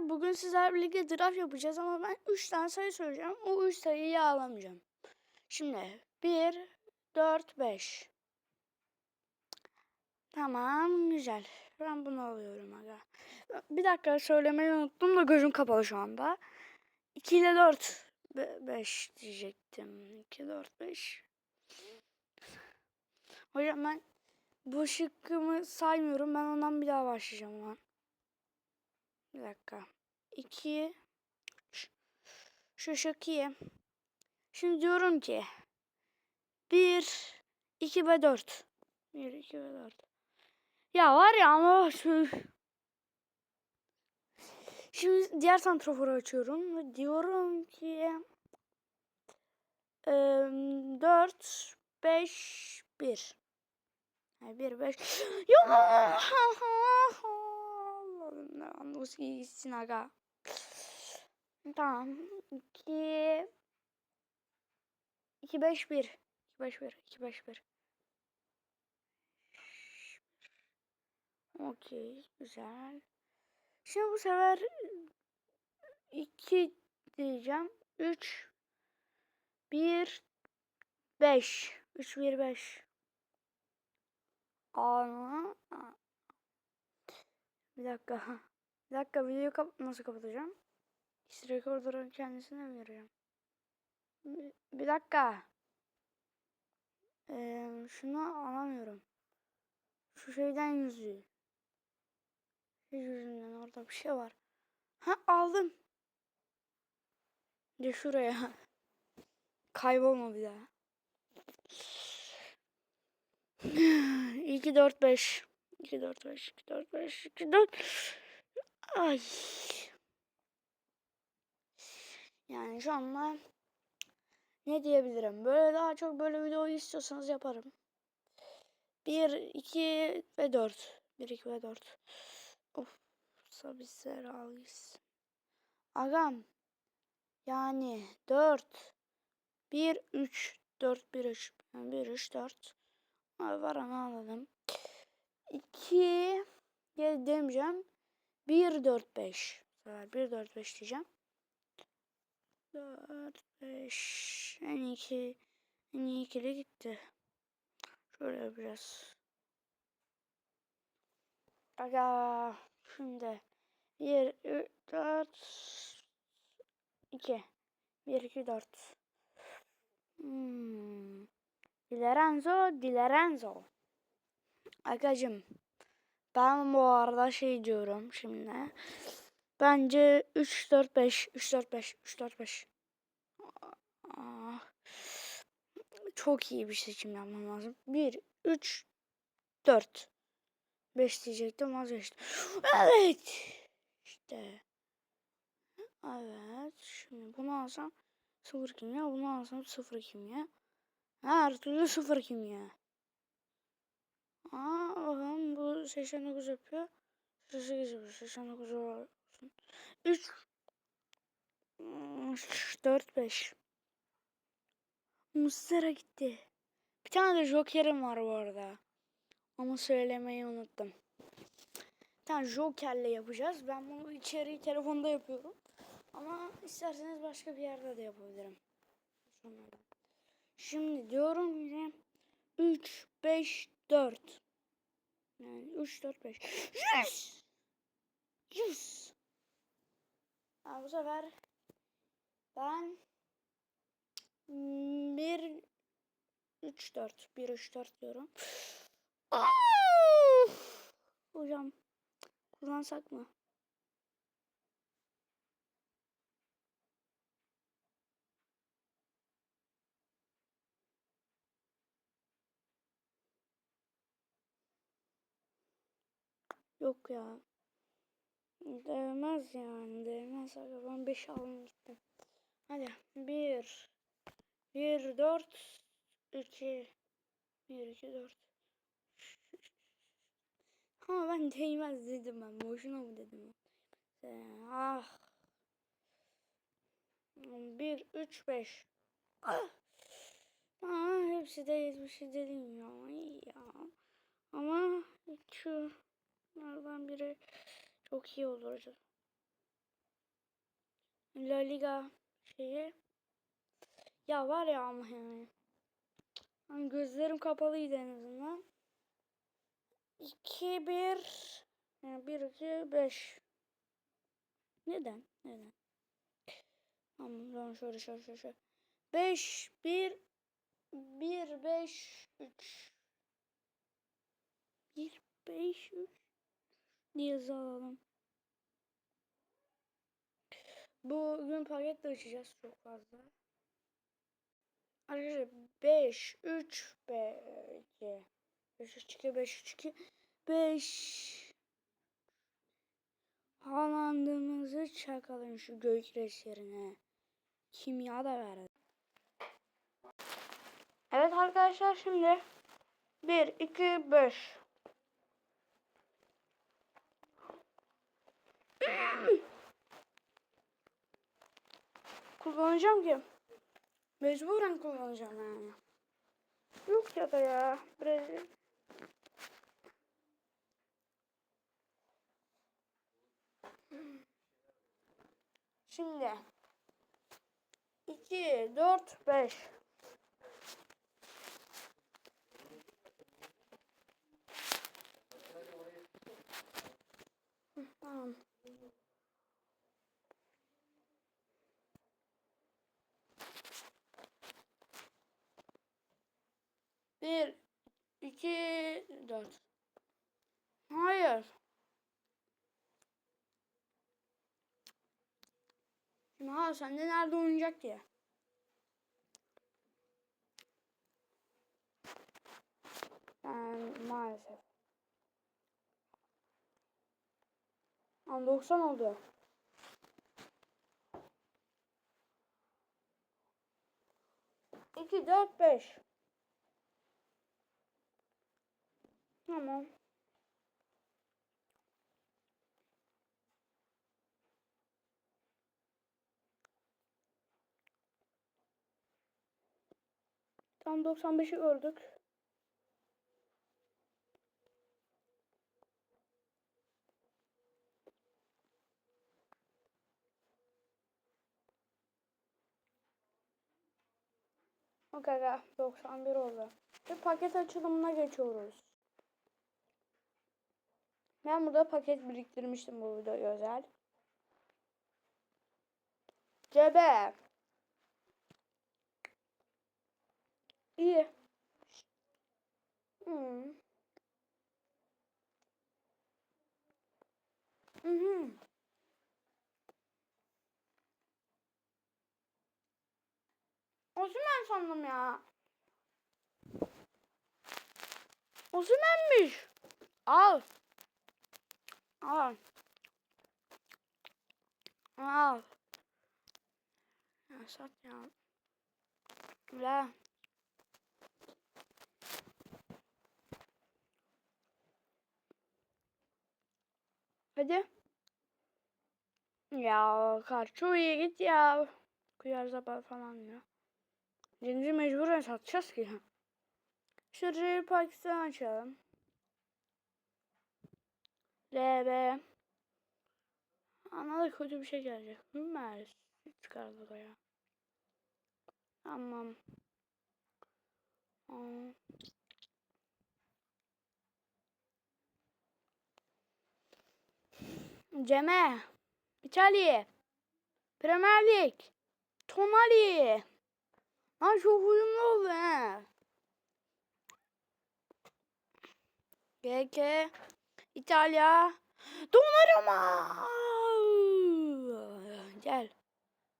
arkadaşlar bugün sizlerle birlikte draft yapacağız ama ben 3 tane sayı söyleyeceğim. O 3 sayıyı ağlamayacağım. Şimdi 1, 4, 5. Tamam güzel. Ben bunu alıyorum aga. Bir dakika söylemeyi unuttum da gözüm kapalı şu anda. 2 ile 4. 5 diyecektim. 2, 4, 5. Hocam ben bu şıkkımı saymıyorum. Ben ondan bir daha başlayacağım lan. Bir dakika. 2 şu şık iyi. Şimdi diyorum ki 1 2 ve 4. 1 2 ve 4. Ya var ya ama şu Şimdi diğer santraforu açıyorum diyorum ki 4 5 1 1 5 Yok Nasıl gitsin aga. Tamam. 2 2 5 1 2 5 1 2 5 1 Okey, güzel. Şimdi bu sefer 2 diyeceğim. 3 1 5 3 1 5 Ana bir dakika. Bir dakika videoyu kap nasıl kapatacağım? İşte rekorderın kendisine mi vereceğim? Bir, bir dakika. Ee, şunu alamıyorum. Şu şeyden yüzüğü. Şey yüzünden orada bir şey var. Ha aldım. De şuraya. Kaybolma bir daha. 2 4 5 2 4 5 2 4 5 2 4 Ay. Yani şu anda ne diyebilirim? Böyle daha çok böyle video istiyorsanız yaparım. 1 2 ve 4. 1 2 ve 4. Of. Sabitler al gitsin. Agam. Yani 4 1 3 4 1 3 1 3 4 var ana alalım. 2 gel demeyeceğim. 1 4 5. Bu sefer 1 4 5 diyeceğim. 4 5 en iyi en iyi ikili gitti. Şöyle yapacağız. Aga şimdi 1 4 2 1 2 4 Hmm. Dilerenzo, Dilerenzo. Agacım. Ben bu arada şey diyorum şimdi. Bence 3 4 5 3 4 5 3 4 5. Çok iyi bir seçim yapmam lazım. 1 3 4 5 diyecektim vazgeçtim. Evet. İşte. Evet. Şimdi bunu alsam 0 kimya. Bunu alsam 0 kimya. Her türlü 0 kimya. Aa, bakalım bu 89 yapıyor. 88 yapıyor. 89 olsun. 3 4 5 Mustera gitti. Bir tane de Joker'im var bu arada. Ama söylemeyi unuttum. Bir tane Joker'le yapacağız. Ben bunu içeriği telefonda yapıyorum. Ama isterseniz başka bir yerde de yapabilirim. Şimdi diyorum yine 3 5 4 yani 3 4 5 100 100 ha, bu sefer ben 1 3 4 1 3 4 diyorum. Hocam kullansak mı? Yok ya. Değmez yani. Değmez. Ben 5 aldım gittim. Hadi. 1 1 4 2 1 2 4 Ama ben değmez dedim ben. Boşuna mı dedim? Ah. 1 3 5 Ah. Aa, hepsi de bir şey dedim ya. İyi ya. Ama şu Bunlardan biri çok iyi olurdu. La Liga şeyi. Ya var ya ama yani. Hani gözlerim kapalıydı en azından. 2 1 yani 1 2 5 Neden? Neden? Tamam tamam şöyle şöyle şöyle. şöyle. 5 1 1 5 3 1 5 3 diye alalım. Bugün paket de açacağız çok fazla. Arkadaşlar 5 3 2 5 3 2 5 3 2 5 Haaland'ımızı çakalım şu gök yerine. Kimya da verdi. Evet arkadaşlar şimdi 1 2 5 kullanacağım ki. Mecburen kullanacağım yani. Yok ya da ya. Brezilya. Şimdi 2 4 5 Tamam. Bir, iki, dört. Hayır. Şimdi ha sen de nerede oynayacak diye. Ben maalesef. An 90 oldu. İki, dört, beş. Tamam. Tam 95'i gördük. Okey, 91 oldu. Ve paket açılımına geçiyoruz. Ben burada paket biriktirmiştim bu videoya özel. Cebe. İyi. Hmm. Hı. Osman sandım ya. Osman'mış. Al. Al. Al. Ya sat ya. La. Hadi. Ya Karço iyi git ya. Kuyar zabal falan ya. Cenci mecburen satacağız ki. Şurayı Pakistan açalım. LB. Ana da kötü bir şey gelecek. Hümmers. Çıkardı da ya. Tamam. Aa. Ceme. İtalya. Premier Lig. Tonali. Lan çok uyumlu oldu he. GK. İtalya. Donnarumma. Gel.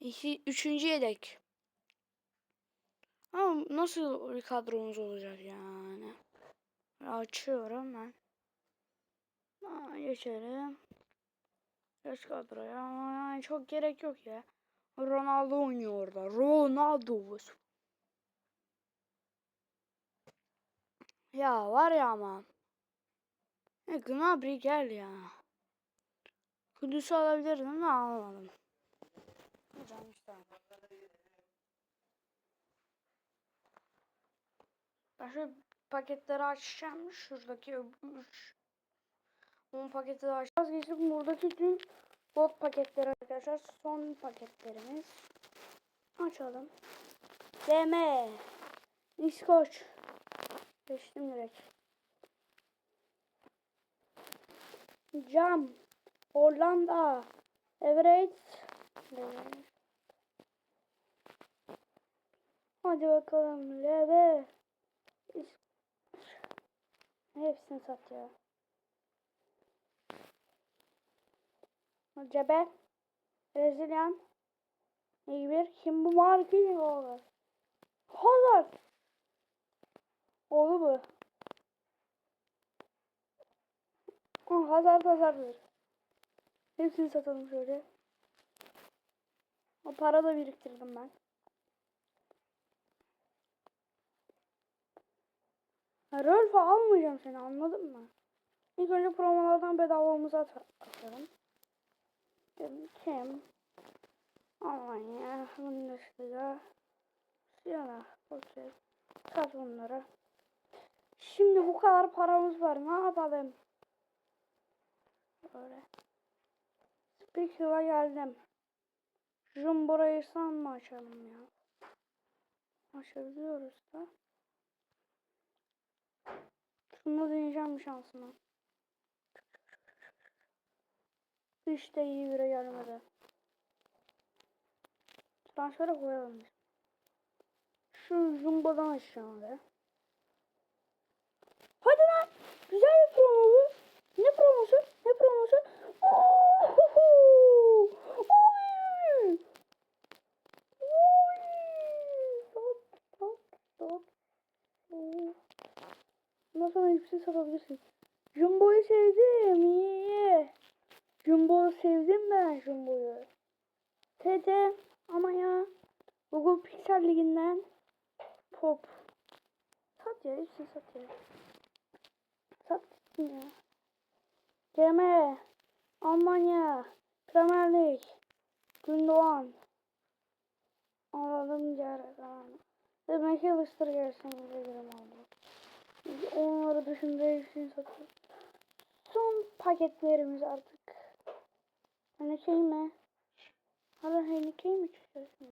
İki, üçüncü yedek. Ama nasıl bir kadromuz olacak yani? Açıyorum ben. Aa, geçelim. Geç kadroya yani çok gerek yok ya. Ronaldo oynuyor orada. Ronaldo. Ya var ya ama. E, Gnabry gel ya. Kudüs'ü alabilirdim ama almadım. Hocam işte. Şu paketleri açacağım. Şuradaki 3 10 paketi de aç. Vazgeçtim buradaki tüm Bot paketleri arkadaşlar. Son paketlerimiz. Açalım. DM. İskoç. Geçtim direkt. Cam. Hollanda. Everett. Hadi bakalım. LB. Hepsini sat ya. Cebe. Brezilyan. İyi bir. Kim bu marki? Olur. Hazard. Oldu bu. Hazard Hazard'dır. Hepsini satalım şöyle. O para da biriktirdim ben. Rolf'u almayacağım seni anladın mı? İlk önce promolardan bedavamızı at atalım. Kim? Kim? Almanya, Bundesliga, Siyana, Portekiz. Sat bunları. Şimdi bu kadar paramız var. Ne yapalım? Böyle. Speaker'a geldim. Jumbo'yu san mı açalım ya? Açabiliyoruz da. Şunu deneyeceğim şansıma. Hiç de iyi bire gelmedi. Transfere koyalım. Şu Jumbo'dan açacağım be. Hadi lan. Güzel bir promo bu. Ne promosu? Ne promosu? Bundan sonra şey satabilirsin. Jumbo'yu sevdim. İyi. Jumbo'yu sevdim ben Jumbo'yu. TT ama ya. Google Pixel liginden pop. Sat ya hepsini sat ya. Sat ya. CM Almanya Premier Lig Gündoğan Anladım Ceren Ve McAllister gelsin bilirim oldu. Onları dışında hepsini satıyoruz. Son paketlerimiz artık. Hani şey mi? Hala Heineken mi çıkıyorsun?